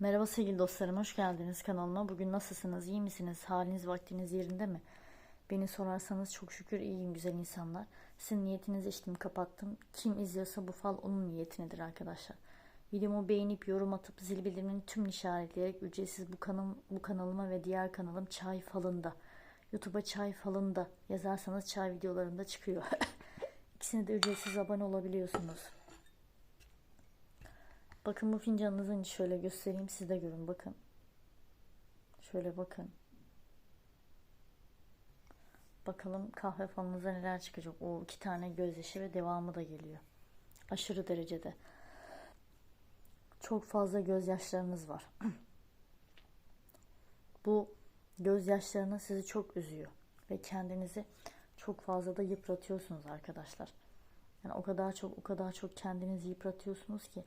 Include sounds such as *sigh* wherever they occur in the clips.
Merhaba sevgili dostlarım, hoş geldiniz kanalıma. Bugün nasılsınız, iyi misiniz, haliniz, vaktiniz yerinde mi? Beni sorarsanız çok şükür iyiyim güzel insanlar. Sizin niyetinizi içtim, kapattım. Kim izliyorsa bu fal onun niyetinedir arkadaşlar. Videomu beğenip yorum atıp zil bildirimini tüm işaretleyerek ücretsiz bu, kanım, bu kanalıma ve diğer kanalım Çay Falında. YouTube'a Çay Falında yazarsanız çay videolarında çıkıyor. *laughs* İkisine de ücretsiz abone olabiliyorsunuz. Bakın bu fincanınızın içi şöyle göstereyim siz de görün bakın. Şöyle bakın. Bakalım kahve falınıza neler çıkacak. O iki tane gözyaşı ve devamı da geliyor. Aşırı derecede. Çok fazla gözyaşlarınız var. *clears throat* bu gözyaşlarınız sizi çok üzüyor. Ve kendinizi çok fazla da yıpratıyorsunuz arkadaşlar. Yani o kadar çok o kadar çok kendinizi yıpratıyorsunuz ki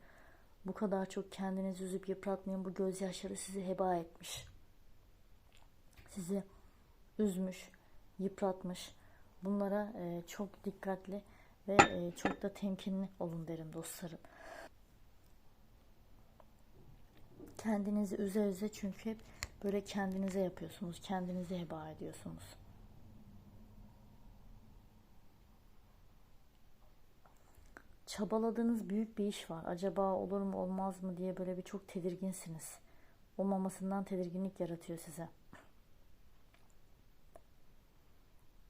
bu kadar çok kendinizi üzüp yıpratmayın. Bu gözyaşları sizi heba etmiş. Sizi üzmüş, yıpratmış. Bunlara e, çok dikkatli ve e, çok da temkinli olun derim dostlarım. Kendinizi üze üze çünkü hep böyle kendinize yapıyorsunuz. Kendinizi heba ediyorsunuz. Çabaladığınız büyük bir iş var. Acaba olur mu olmaz mı diye böyle bir çok tedirginsiniz. Olmamasından tedirginlik yaratıyor size.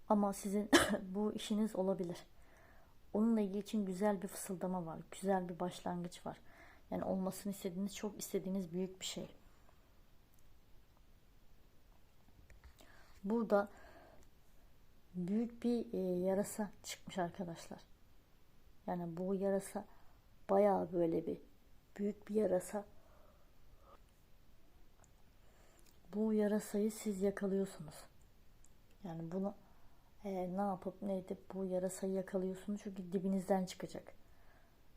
Ama sizin *coughs* bu işiniz olabilir. Onunla ilgili için güzel bir fısıldama var. Güzel bir başlangıç var. Yani olmasını istediğiniz, çok istediğiniz büyük bir şey. Burada büyük bir e, yarasa çıkmış arkadaşlar. Yani bu yarasa bayağı böyle bir büyük bir yarasa. Bu yarasayı siz yakalıyorsunuz. Yani bunu e, ne yapıp ne edip bu yarasayı yakalıyorsunuz çünkü dibinizden çıkacak.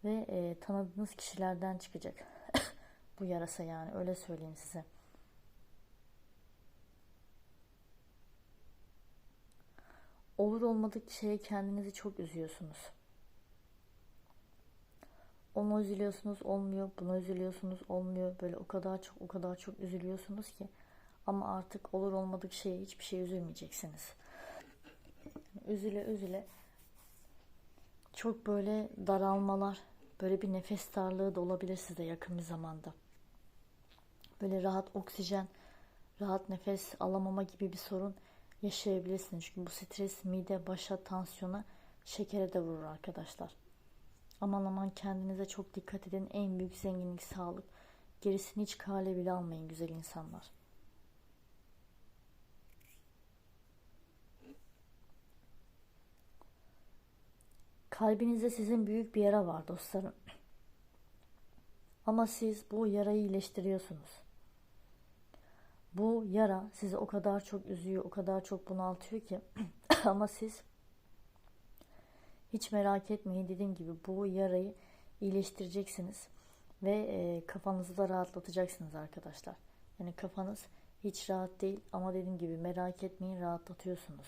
Ve e, tanıdığınız kişilerden çıkacak. *laughs* bu yarasa yani öyle söyleyeyim size. Olur olmadık şeye kendinizi çok üzüyorsunuz. Ona üzülüyorsunuz olmuyor, buna üzülüyorsunuz olmuyor. Böyle o kadar çok o kadar çok üzülüyorsunuz ki ama artık olur olmadık şeye hiçbir şey üzülmeyeceksiniz. Üzüle üzüle çok böyle daralmalar, böyle bir nefes darlığı da olabilir size yakın bir zamanda. Böyle rahat oksijen, rahat nefes alamama gibi bir sorun yaşayabilirsiniz. Çünkü bu stres mide, başa, tansiyona, şekere de vurur arkadaşlar. Aman aman kendinize çok dikkat edin. En büyük zenginlik sağlık. Gerisini hiç kale bile almayın güzel insanlar. Kalbinizde sizin büyük bir yara var dostlarım. Ama siz bu yarayı iyileştiriyorsunuz. Bu yara sizi o kadar çok üzüyor, o kadar çok bunaltıyor ki *clears throat* ama siz hiç merak etmeyin dediğim gibi bu yarayı iyileştireceksiniz ve e, kafanızı da rahatlatacaksınız arkadaşlar. Yani kafanız hiç rahat değil ama dediğim gibi merak etmeyin rahatlatıyorsunuz.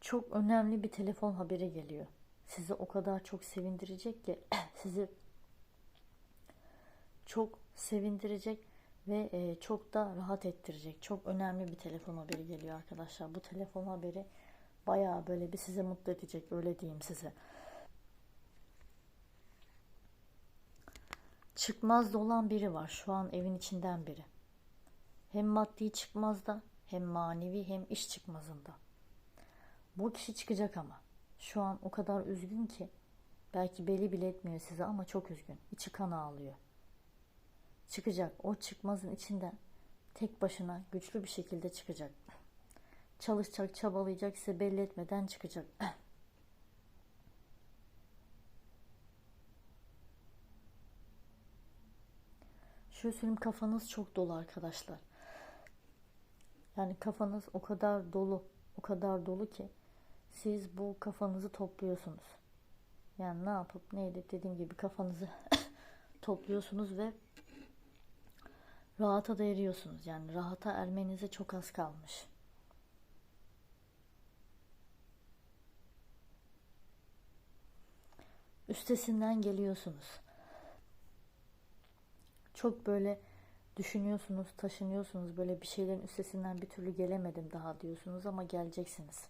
Çok önemli bir telefon haberi geliyor. Sizi o kadar çok sevindirecek ki *clears throat* sizi çok sevindirecek ve e, çok da rahat ettirecek. Çok önemli bir telefon haberi geliyor arkadaşlar. Bu telefon haberi bayağı böyle bir size mutlu edecek öyle diyeyim size. Çıkmaz olan biri var şu an evin içinden biri. Hem maddi çıkmazda hem manevi hem iş çıkmazında. Bu kişi çıkacak ama. Şu an o kadar üzgün ki belki belli bile etmiyor size ama çok üzgün. İçi kan ağlıyor çıkacak. O çıkmazın içinden tek başına güçlü bir şekilde çıkacak. Çalışacak, çabalayacak, size belli etmeden çıkacak. Şöyle söyleyeyim kafanız çok dolu arkadaşlar. Yani kafanız o kadar dolu, o kadar dolu ki siz bu kafanızı topluyorsunuz. Yani ne yapıp ne edip dediğim gibi kafanızı *laughs* topluyorsunuz ve rahata da eriyorsunuz. Yani rahata ermenize çok az kalmış. Üstesinden geliyorsunuz. Çok böyle düşünüyorsunuz, taşınıyorsunuz. Böyle bir şeylerin üstesinden bir türlü gelemedim daha diyorsunuz ama geleceksiniz.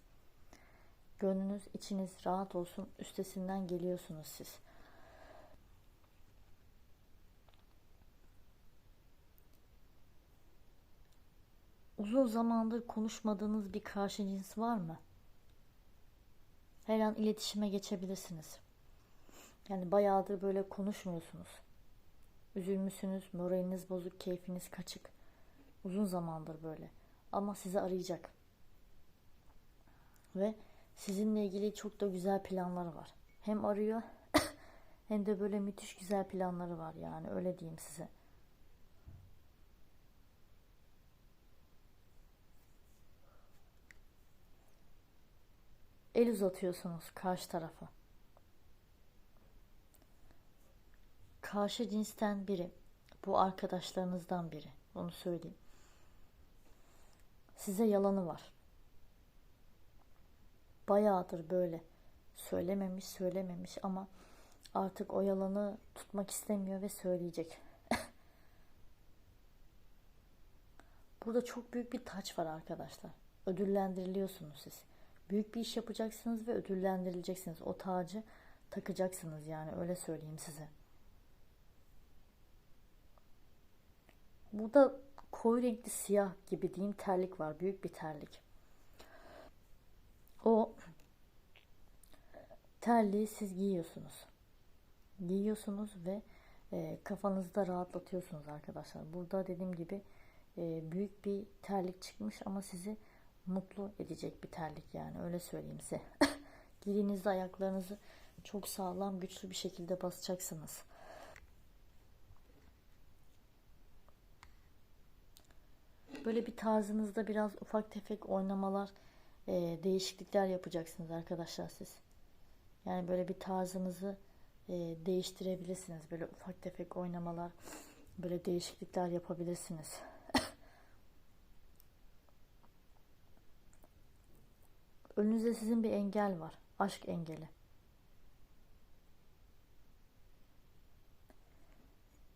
Gönlünüz, içiniz rahat olsun. Üstesinden geliyorsunuz siz.'' Uzun zamandır konuşmadığınız bir karşı cins var mı? Her an iletişime geçebilirsiniz. Yani bayağıdır böyle konuşmuyorsunuz. Üzülmüşsünüz, moraliniz bozuk, keyfiniz kaçık. Uzun zamandır böyle. Ama sizi arayacak. Ve sizinle ilgili çok da güzel planları var. Hem arıyor *coughs* hem de böyle müthiş güzel planları var yani öyle diyeyim size. El uzatıyorsunuz karşı tarafa. Karşı cinsten biri, bu arkadaşlarınızdan biri, onu söyleyeyim. Size yalanı var. Bayağıdır böyle söylememiş, söylememiş ama artık o yalanı tutmak istemiyor ve söyleyecek. *laughs* Burada çok büyük bir taç var arkadaşlar. Ödüllendiriliyorsunuz siz. Büyük bir iş yapacaksınız ve ödüllendirileceksiniz. O tacı takacaksınız yani öyle söyleyeyim size. Burada koyu renkli siyah gibi diyeyim terlik var. Büyük bir terlik. O terliği siz giyiyorsunuz. Giyiyorsunuz ve e, kafanızda rahatlatıyorsunuz arkadaşlar. Burada dediğim gibi e, büyük bir terlik çıkmış ama sizi mutlu edecek bir terlik yani öyle söyleyeyim size. *laughs* Giydiğinizde ayaklarınızı çok sağlam güçlü bir şekilde basacaksınız. Böyle bir tarzınızda biraz ufak tefek oynamalar, e, değişiklikler yapacaksınız arkadaşlar siz. Yani böyle bir tarzınızı e, değiştirebilirsiniz. Böyle ufak tefek oynamalar, böyle değişiklikler yapabilirsiniz. Önünüzde sizin bir engel var. Aşk engeli.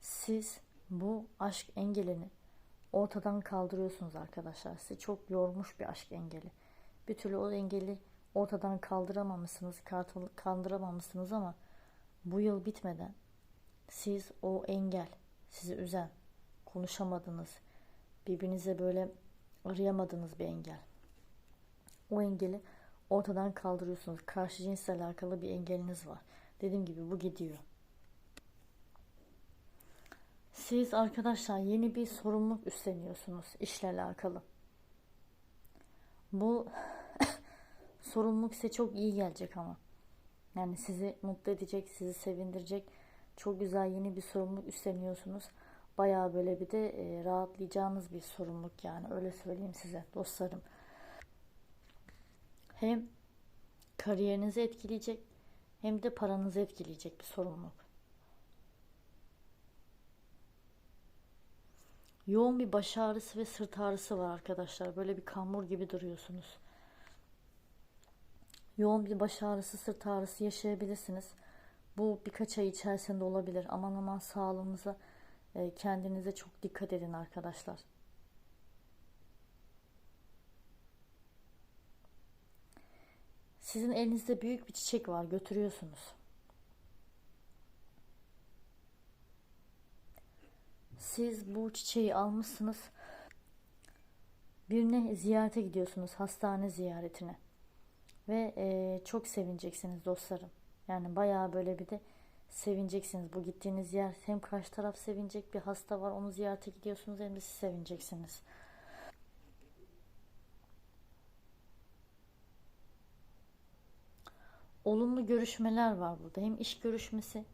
Siz bu aşk engelini ortadan kaldırıyorsunuz arkadaşlar. Sizi çok yormuş bir aşk engeli. Bir türlü o engeli ortadan kaldıramamışsınız, kaldıramamışsınız ama bu yıl bitmeden siz o engel, sizi üzen, konuşamadınız, birbirinize böyle arayamadığınız bir engel. O engeli ortadan kaldırıyorsunuz. Karşı cinsle alakalı bir engeliniz var. Dediğim gibi bu gidiyor. Siz arkadaşlar yeni bir sorumluluk üstleniyorsunuz işle alakalı. Bu *laughs* sorumluluk size çok iyi gelecek ama. Yani sizi mutlu edecek, sizi sevindirecek. Çok güzel yeni bir sorumluluk üstleniyorsunuz. Bayağı böyle bir de e, rahatlayacağınız bir sorumluluk yani öyle söyleyeyim size dostlarım. Hem kariyerinizi etkileyecek hem de paranızı etkileyecek bir sorumluluk. Yoğun bir baş ağrısı ve sırt ağrısı var arkadaşlar. Böyle bir kamur gibi duruyorsunuz. Yoğun bir baş ağrısı, sırt ağrısı yaşayabilirsiniz. Bu birkaç ay içerisinde olabilir. Aman aman sağlığınıza, e, kendinize çok dikkat edin arkadaşlar. Sizin elinizde büyük bir çiçek var, götürüyorsunuz. Siz bu çiçeği almışsınız. Birine ziyarete gidiyorsunuz, hastane ziyaretine. Ve e, çok sevineceksiniz dostlarım. Yani bayağı böyle bir de sevineceksiniz. Bu gittiğiniz yer hem karşı taraf sevinecek bir hasta var onu ziyarete gidiyorsunuz hem de siz sevineceksiniz. Olumlu görüşmeler var burada. Hem iş görüşmesi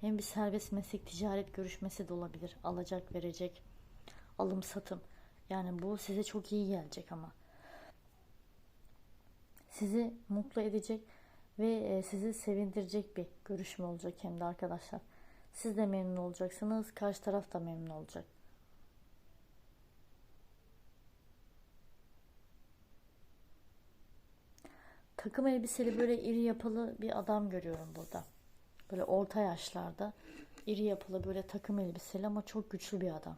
hem bir serbest meslek ticaret görüşmesi de olabilir. Alacak verecek alım satım. Yani bu size çok iyi gelecek ama. Sizi mutlu edecek ve e, sizi sevindirecek bir görüşme olacak hem de arkadaşlar. Siz de memnun olacaksınız. Karşı taraf da memnun olacak. Takım elbiseli böyle iri yapılı bir adam görüyorum burada. Böyle orta yaşlarda iri yapılı böyle takım elbiseli ama çok güçlü bir adam.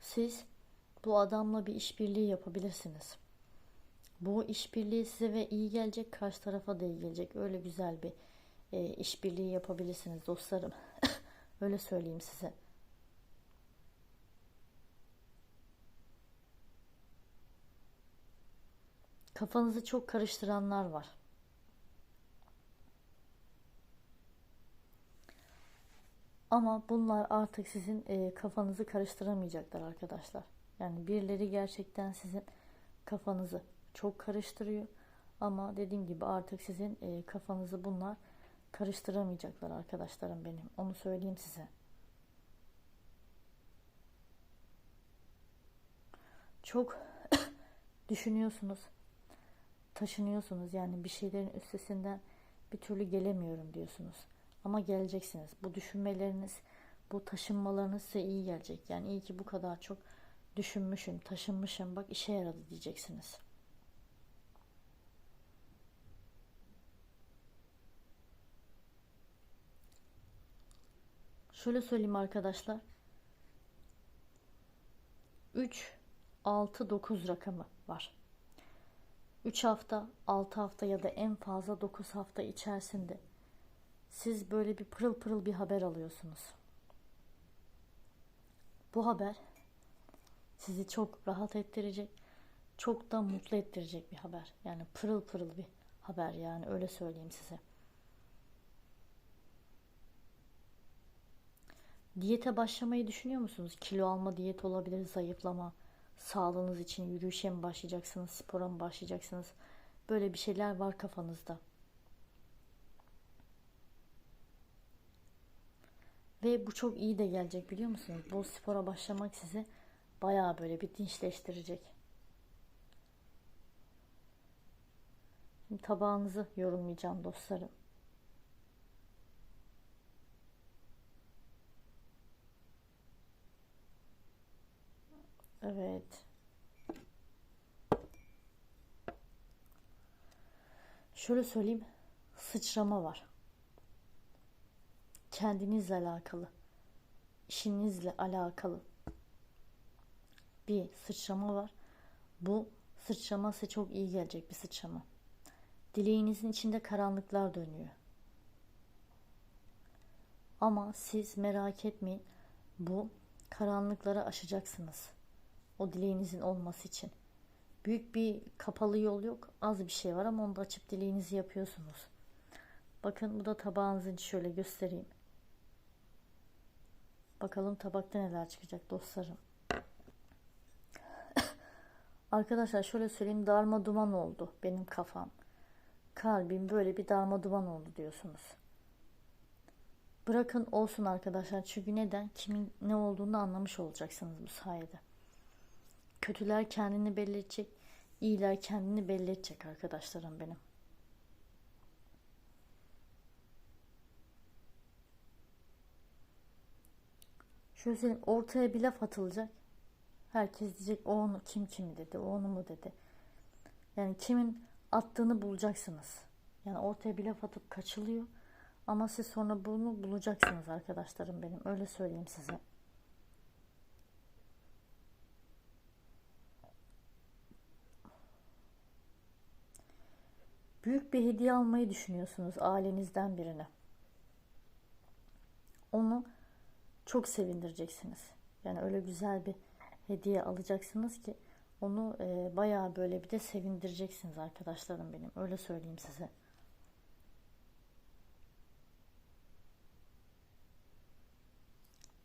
Siz bu adamla bir işbirliği yapabilirsiniz. Bu işbirliği size ve iyi gelecek, karşı tarafa da iyi gelecek. Öyle güzel bir e, işbirliği yapabilirsiniz dostlarım. *laughs* Öyle söyleyeyim size. Kafanızı çok karıştıranlar var. Ama bunlar artık sizin e, kafanızı karıştıramayacaklar arkadaşlar. Yani birileri gerçekten sizin kafanızı çok karıştırıyor. Ama dediğim gibi artık sizin e, kafanızı bunlar karıştıramayacaklar arkadaşlarım benim. Onu söyleyeyim size. Çok *coughs* düşünüyorsunuz. Taşınıyorsunuz. Yani bir şeylerin üstesinden bir türlü gelemiyorum diyorsunuz. Ama geleceksiniz. Bu düşünmeleriniz, bu taşınmalarınız size iyi gelecek. Yani iyi ki bu kadar çok düşünmüşüm, taşınmışım. Bak işe yaradı diyeceksiniz. Şöyle söyleyeyim arkadaşlar. 3, 6, 9 rakamı var. 3 hafta, 6 hafta ya da en fazla 9 hafta içerisinde siz böyle bir pırıl pırıl bir haber alıyorsunuz. Bu haber sizi çok rahat ettirecek, çok da mutlu ettirecek bir haber. Yani pırıl pırıl bir haber yani öyle söyleyeyim size. Diyete başlamayı düşünüyor musunuz? Kilo alma diyet olabilir, zayıflama, sağlığınız için yürüyüşe mi başlayacaksınız, spora mı başlayacaksınız? Böyle bir şeyler var kafanızda. Ve bu çok iyi de gelecek biliyor musunuz? Bu spora başlamak sizi bayağı böyle bir dinçleştirecek. Şimdi tabağınızı yorumlayacağım dostlarım. Evet. Şöyle söyleyeyim. Sıçrama var. Kendinizle alakalı. işinizle alakalı. Bir sıçrama var. Bu sıçrama size çok iyi gelecek bir sıçrama. Dileğinizin içinde karanlıklar dönüyor. Ama siz merak etmeyin. Bu karanlıkları aşacaksınız. O dileğinizin olması için. Büyük bir kapalı yol yok. Az bir şey var ama onu da açıp dileğinizi yapıyorsunuz. Bakın bu da tabağınızın şöyle göstereyim. Bakalım tabakta neler çıkacak dostlarım. *coughs* Arkadaşlar şöyle söyleyeyim darma duman oldu benim kafam. Kalbim böyle bir darma duman oldu diyorsunuz. Bırakın olsun arkadaşlar. Çünkü neden? Kimin ne olduğunu anlamış olacaksınız bu sayede. Kötüler kendini belli edecek. iyiler kendini belli edecek arkadaşlarım benim. Şöyle söyleyeyim, ortaya bir laf atılacak. Herkes diyecek o onu kim kim dedi, o onu mu dedi. Yani kimin attığını bulacaksınız. Yani ortaya bir laf atıp kaçılıyor. Ama siz sonra bunu bulacaksınız arkadaşlarım benim. Öyle söyleyeyim size. Büyük bir hediye almayı düşünüyorsunuz ailenizden birine. Onu çok sevindireceksiniz. Yani öyle güzel bir hediye alacaksınız ki onu e, bayağı böyle bir de sevindireceksiniz arkadaşlarım benim. Öyle söyleyeyim size.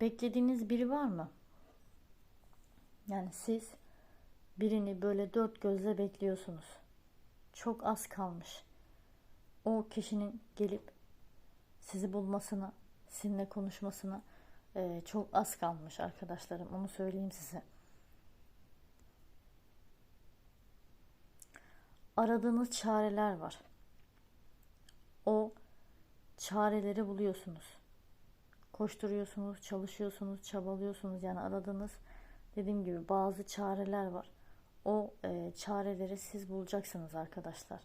Beklediğiniz biri var mı? Yani siz birini böyle dört gözle bekliyorsunuz. Çok az kalmış. O kişinin gelip sizi bulmasına, sizinle konuşmasına e, çok az kalmış arkadaşlarım. Onu söyleyeyim size. Aradığınız çareler var. O çareleri buluyorsunuz. Koşturuyorsunuz, çalışıyorsunuz, çabalıyorsunuz. Yani aradığınız dediğim gibi bazı çareler var. O e, çareleri siz bulacaksınız arkadaşlar.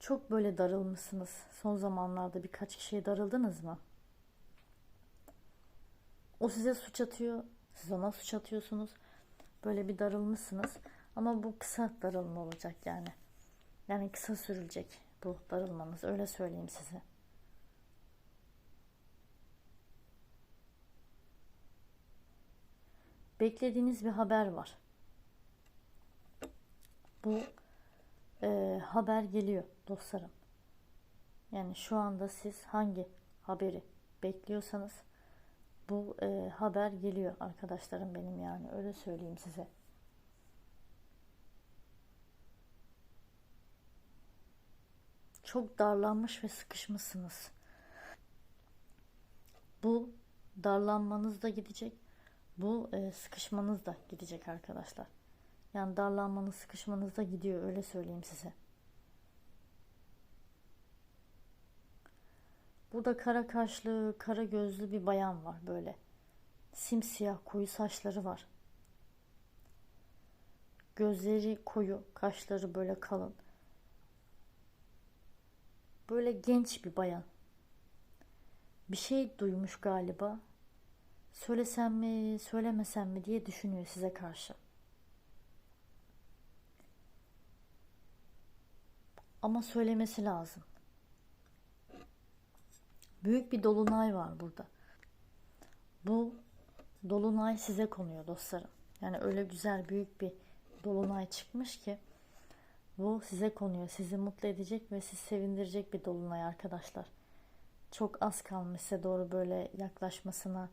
Çok böyle darılmışsınız. Son zamanlarda birkaç kişiye darıldınız mı? O size suç atıyor. Siz ona suç atıyorsunuz. Böyle bir darılmışsınız. Ama bu kısa darılma olacak yani. Yani kısa sürülecek bu darılmanız. Öyle söyleyeyim size. Beklediğiniz bir haber var. Bu e, haber geliyor dostlarım. Yani şu anda siz hangi haberi bekliyorsanız bu e, haber geliyor arkadaşlarım benim yani öyle söyleyeyim size. Çok darlanmış ve sıkışmışsınız. Bu darlanmanız da gidecek. Bu e, sıkışmanız da gidecek arkadaşlar. Yani darlanmanız, sıkışmanız da gidiyor öyle söyleyeyim size. Burada kara kaşlı, kara gözlü bir bayan var böyle. Simsiyah koyu saçları var. Gözleri koyu, kaşları böyle kalın. Böyle genç bir bayan. Bir şey duymuş galiba. Söylesem mi, söylemesem mi diye düşünüyor size karşı. Ama söylemesi lazım. Büyük bir dolunay var burada. Bu dolunay size konuyor dostlarım. Yani öyle güzel büyük bir dolunay çıkmış ki bu size konuyor. Sizi mutlu edecek ve sizi sevindirecek bir dolunay arkadaşlar. Çok az kalmış size doğru böyle yaklaşmasına,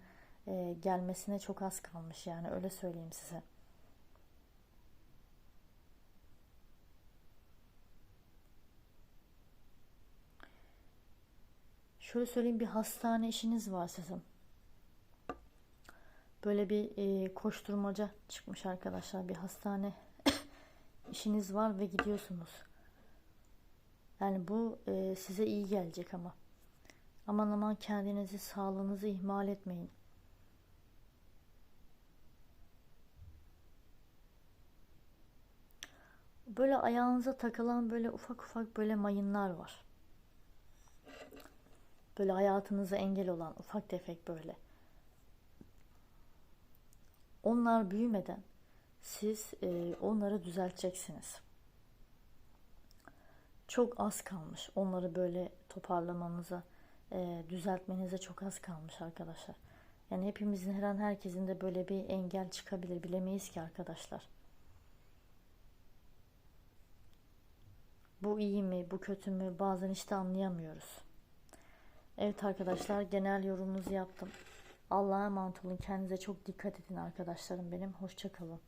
e, gelmesine çok az kalmış yani öyle söyleyeyim size. Şöyle söyleyeyim bir hastane işiniz var sizin. Böyle bir e, koşturmaca çıkmış arkadaşlar. Bir hastane *coughs* işiniz var ve gidiyorsunuz. Yani bu e, size iyi gelecek ama. Aman aman kendinizi, sağlığınızı ihmal etmeyin. Böyle ayağınıza takılan böyle ufak ufak böyle mayınlar var. Böyle hayatınıza engel olan ufak tefek böyle. Onlar büyümeden siz e, onları düzelteceksiniz. Çok az kalmış. Onları böyle toparlamanıza, e, düzeltmenize çok az kalmış arkadaşlar. Yani hepimizin her an herkesin de böyle bir engel çıkabilir. Bilemeyiz ki arkadaşlar. Bu iyi mi, bu kötü mü bazen işte anlayamıyoruz. Evet arkadaşlar genel yorumunuzu yaptım. Allah'a emanet olun. Kendinize çok dikkat edin arkadaşlarım benim. Hoşçakalın.